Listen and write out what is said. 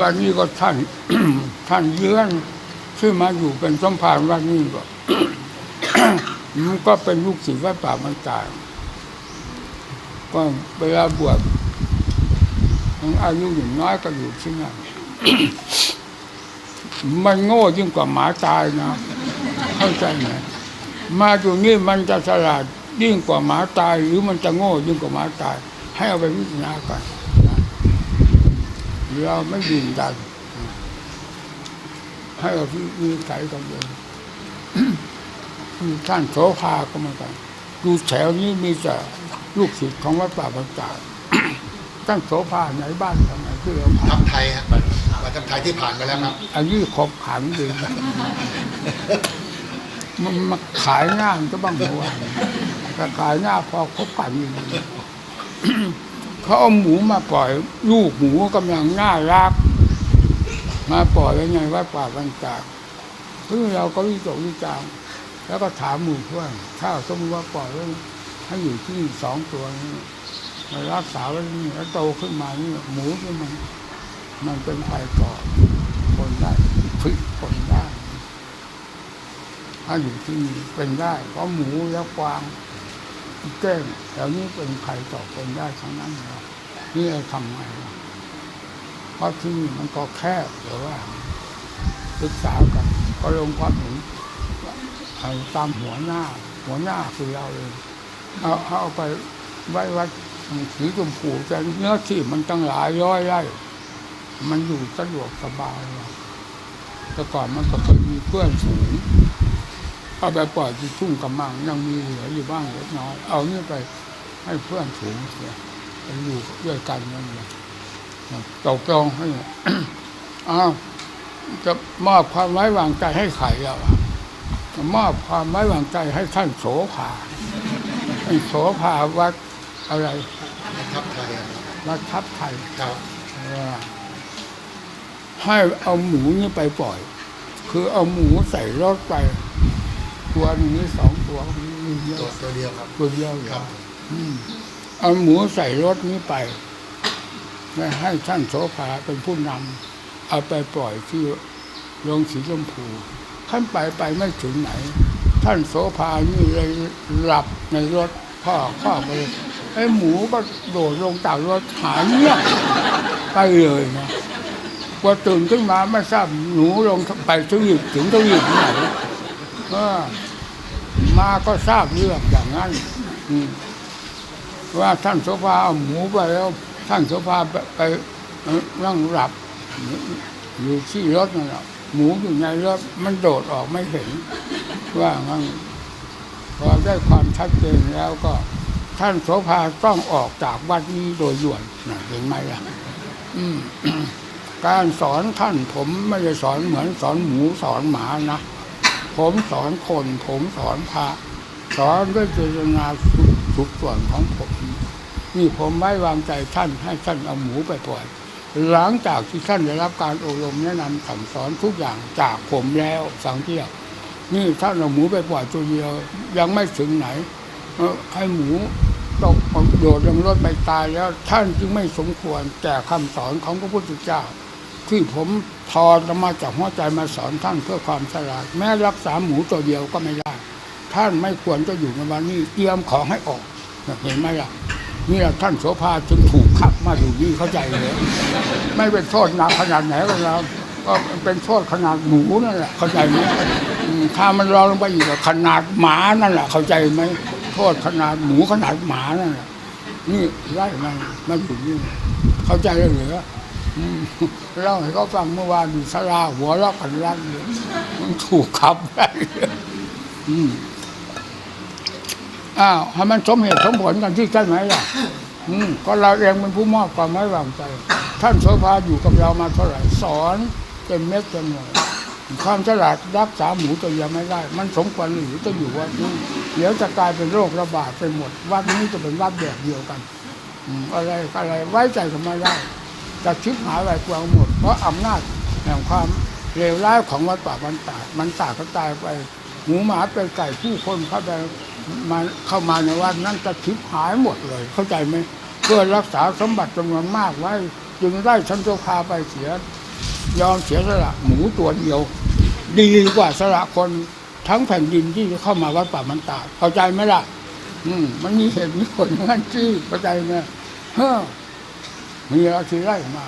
วันนี้ก็ท่านท่านเยื้อนที่มาอยู่เป็นสมภารวันนี้ก็มันก็เป็นลูกศิษย์วัดป่ามันตายก็เวลาบวชอายุอย่างน้อยก็อยู่ที่นั่นมันโง่ยิ่งกว่าหมาตายนะเข้าใจไหมมาอยู่นี่มันจะฉลาดยิ่งกว่าหมาตาย หรือมันจะโง่ยิ่งกว่าหมาตาย ให้เอาไปพิจารณากัน เราไม่ยืนยัน ให้เราพิจารณากันเลยมีท่านโสภาก็เหมือนกันดูแถวนี้มีแต่ลูกศิษย์ของวัดป่าบางจากท่านโสภาไหนบ้านทำไมที่เราผ่าทันพไทยฮะมาทัพไทยที่ผ่านมาแล้วครับอายุขบขันดีมันมาขายหน้ามันก็บ้างหัวแต่ขายหน้าพอคบกันอยู่ เขาเอาหมูมาปล่อย ลูกหมูกำลังน่ารัก มาปล่อยไว้ไงว่าป่าบางจากซึ่งเราก็วิจกวิจารแล้วก็ถามหมู่เพื่อนถ้าสมมติว่าปล่อยไว้ให้อยู่ที่สองตัวนี้มารักษาไว้นี่แล้วโตขึ้นมานี่หมูที่มันมันเป็นไฟก่อคนได้พลิกคนได้ถ้าอยู่ที่นี่เป็นได้เพราะหมูและกวาง เก้งแถวนี้เป็นไฟต่อคนได้ทั้งนั้นเลยนี่เราทำไงเพราะที่นี่มันก็แคบหรือว่าศึกษากัน ก็ลงความเห็นตามหัวหน้า หัวหน้าคือเราเองเอาเอาไปไว้วัดสีชมพูแต่เนื้อที่มันตั้งหลายร้อยไร่มันอยู่สะดวกสบายแต่ก่อนมันก็เคยมีเพื่อนฝูง เอาไปปล่อยที่ทุ่งกำมังยังมีเหลืออยู่บ้างเล็กน้อย เอานี่ไปให้เพื่อนฝูงเสียไปอยู่ด้วยกันนั่นแหละตกลงให้อ้าวจะมอบความไว้วางใจให้ใครอะจะมอบความไว้วางใจให้ท่านโสภาให้โสภาวัดอะไรทัพไทยอะวัดทับไทยครับว่าให้เอาหมูนี่ไปปล่อย คือเอาหมูใส่รถไป ตัวหนึงนี่สองตัวมีเยตัวอะตัวเดียวครับ ตัวเดียวเหรครัอบ อืมเอาหมูใส่รถนี้ไปแล้วให้ท่านโสภาเป็นผู้นำเอาไปปล่อยที่โรงสีชมพูท่านไปไปไม่ถึงไหน ท่านโสภานี่เลยหลับในรถพ่อข้อไปเลยไอ้หมูก็โดดลงจากรถหายเงียบไปเลยนะพอตื่นขึ้นมาไม่ทราบหนูลงไปทวีปถึงทวีปไหนเออ มาก็ทราบเรื่องอย่างนั้นว่าท่านโสภาเอาหมูไปแล้ว ท่านโสภาไปไปนั่งหลับ อยู่ที่รถนั่นแหละหมูอยู่ในรถมันโดดออกไม่เห็น ว่างั้นพอได้ความชัดเจนแล้วก็ ท่านโสภาต้องออกจากวัดนี้โดยด่วนนะเห็นไหมล่ะการสอนท่านผมไม่ได้สอนเหมือนสอนหมูสอนหมานะ ผมสอนคน ผมสอนพระสอนด้วยเจตนาสุดส่วนของผมนี่ผมไว้วางใจท่านให้ท่านเอาหมูไปปล่อยหลังจากที่ท่านได้รับการอบรมแนะนำสั่งสอนทุกอย่างจากผมแล้วสังเกียนี่ท่านเอาหมูไปปล่อยตัวเดียว ยังไม่ถึงไหนให้หมูตกโดดลงรถไปตายแล้วท่านจึงไม่สมควรแก่คำสอนของพระพุทธเจ้า ที่ผมทอนมาจากหัวใจมาสอนท่านเพื่อความฉลาดแม้รักษาหมูตัวเดียวก็ไม่ได้ ท่านไม่ควรจะอยู่ในวันนี้เตรียมของให้ออกเห็นไหมล่ะนี่แหละท่านโสภาจึงถูกขับมาอยู่นี่เข้าใจเลยไม่เป็นโทษหนักขนาดไหนก็แล้วก็เป็นโทษขนาดหมูนั่นแหละเข้าใจไหมถ้ามันรองลงไปอยู่กับขนาดหมานั่นแหละเข้าใจไหมโทษขนาดหมูขนาดหมานั่นแหละนี่ไล่มันมาอยู่นี่เข้าใจเลยเหรือ เล่าให้เขาฟังเมื่อวานอยู่สลาหัวเราะกันลั่นเลยมันถูกขับไปอืมอ้าวให้มันสมเหตุสมผลกันที่ใช่ไหมล่ะอืมก็เราเองเป็นผู้มอบความไว้วางใจ ท่านโสภาอยู่กับเรามาเท่าไหร่สอนเป็นเม็ดเป็นหน่วยความฉลาดรักษาหมูตัวเดียวไม่ได้ มันสมควรหรือจะอยู่วัดนี้เดี๋ยวจะกลายเป็นโรคระบาดไปหมดวัดนี้จะเป็นวัดแบบเดียวกันอืมอะไรอะไรไว้ใจกันไม่ได้ จะชิบหายไปกวาหมด เพราะอำนาจแห่งความเลวร้ายของวัดป่ามันตาดมันตาดก็ตายไปหมูหมาเป็นไก่ผู้คนเข้าไปมาเข้ามาในวัดนั้นจะชิบหายหมดเลย เข้าใจไหมเพื่อรักษาสมบัติจำนวนมากไว้จึงได้ฉันจะพาไปเสีย ยอมเสียสละหมูตัวเดียว ดีกว่าสละคนทั้งแผ่นดินที่เข้ามาวัดป่ามันตาดเข้าใจไหมล่ะ อืมมันมีเหตุมีผลงั้นที่เข้าใจไหมเฮ้อ มีอะไรที่ไล่มา